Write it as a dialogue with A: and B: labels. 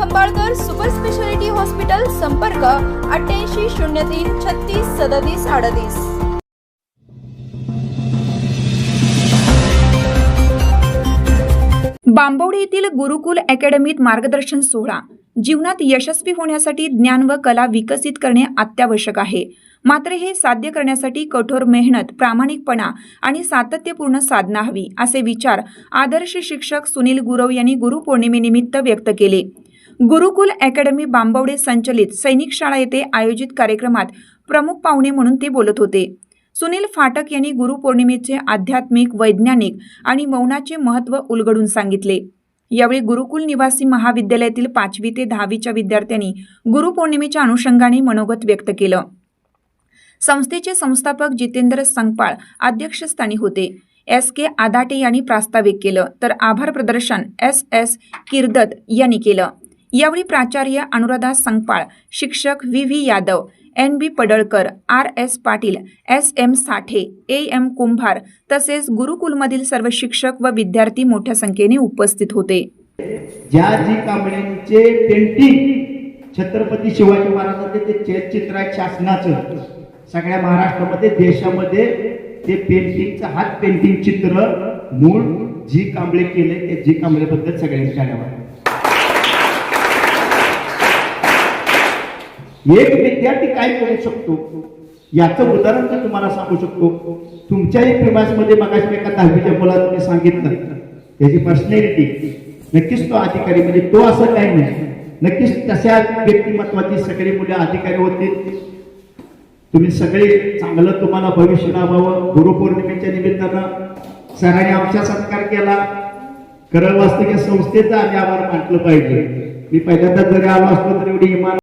A: Khambalkar super speciality hospital संपर्क अठ्ठ्याऐंशी शून्य तीन छत्तीस सदतीस अडतीस.
B: बांबवडी येथील गुरुकुल अकॅडमीत मार्गदर्शन सोहळा. जीवनात यशस्वी होण्यासाठी ज्ञान व कला विकसित करणे अत्यावश्यक आहे. मात्र हे साध्य करण्यासाठी कठोर मेहनत प्रामाणिकपणा आणि सातत्यपूर्ण साधना हवी असे विचार आदर्श शिक्षक सुनील गुरव यांनी गुरुपौर्णिमेनिमित्त व्यक्त केले. गुरुकुल अकॅडमी बांबवडे संचलित सैनिक शाळा येथे आयोजित कार्यक्रमात प्रमुख पाहुणे म्हणून ते बोलत होते. सुनील फाटक यांनी गुरुपौर्णिमेचे आध्यात्मिक वैज्ञानिक आणि मौनाचे महत्त्व उलगडून सांगितले. यावेळी गुरुकुल निवासी महाविद्यालयातील पाचवी ते दहावीच्या विद्यार्थ्यांनी गुरुपौर्णिमेच्या अनुषंगाने मनोगत व्यक्त केलं. संस्थेचे संस्थापक जितेंद्र संगपाळ अध्यक्षस्थानी होते. एस के आदाटे यांनी प्रास्ताविक केलं. तर आभार प्रदर्शन एस एस किर्दत यांनी केलं. यावेळी प्राचार्य अनुराधा संगपाळ शिक्षक V V Yadav N B Padalkar R S Patil S M Sathe A M Kumbhar तसेच गुरुकुलमधील सर्व शिक्षक व विद्यार्थी मोठ्या संख्येने उपस्थित होते.
C: ज्या जी कांबळ्यांचे पेंटिंग छत्रपती शिवाजी महाराजांचे ते चलचित्र आहे शासनाचं. सगळ्या महाराष्ट्रामध्ये देशामध्ये ते पेंटिंगचं हात पेंटिंग चित्र मूळ जी कांबळे केले ते जी कांबळेबद्दल सगळ्यांच्या एक विद्यार्थी काय करू शकतो? याचं उदाहरण मी तुम्हाला सांगू शकतो. तुमच्याही प्रिमासमध्ये मगाशी एका दहावीच्या मुलाला तुम्ही सांगितलं. त्याची पर्सनॅलिटी नक्कीच तो अधिकारी म्हणजे तो असं काही नाही. नक्कीच तशा व्यक्तिमत्वाची सगळी मुले अधिकारी होते. तुम्ही सगळे चांगलं तुम्हाला भविष्य लाभावं गुरुपौर्णिमेच्या निमित्तानं सरांनी आमचा सत्कार केला. करल वास्तविक संस्थेचा आम्ही आभार मानलं पाहिजे. मी पहिल्यांदा जरी आलो असतो तरी एवढी इमान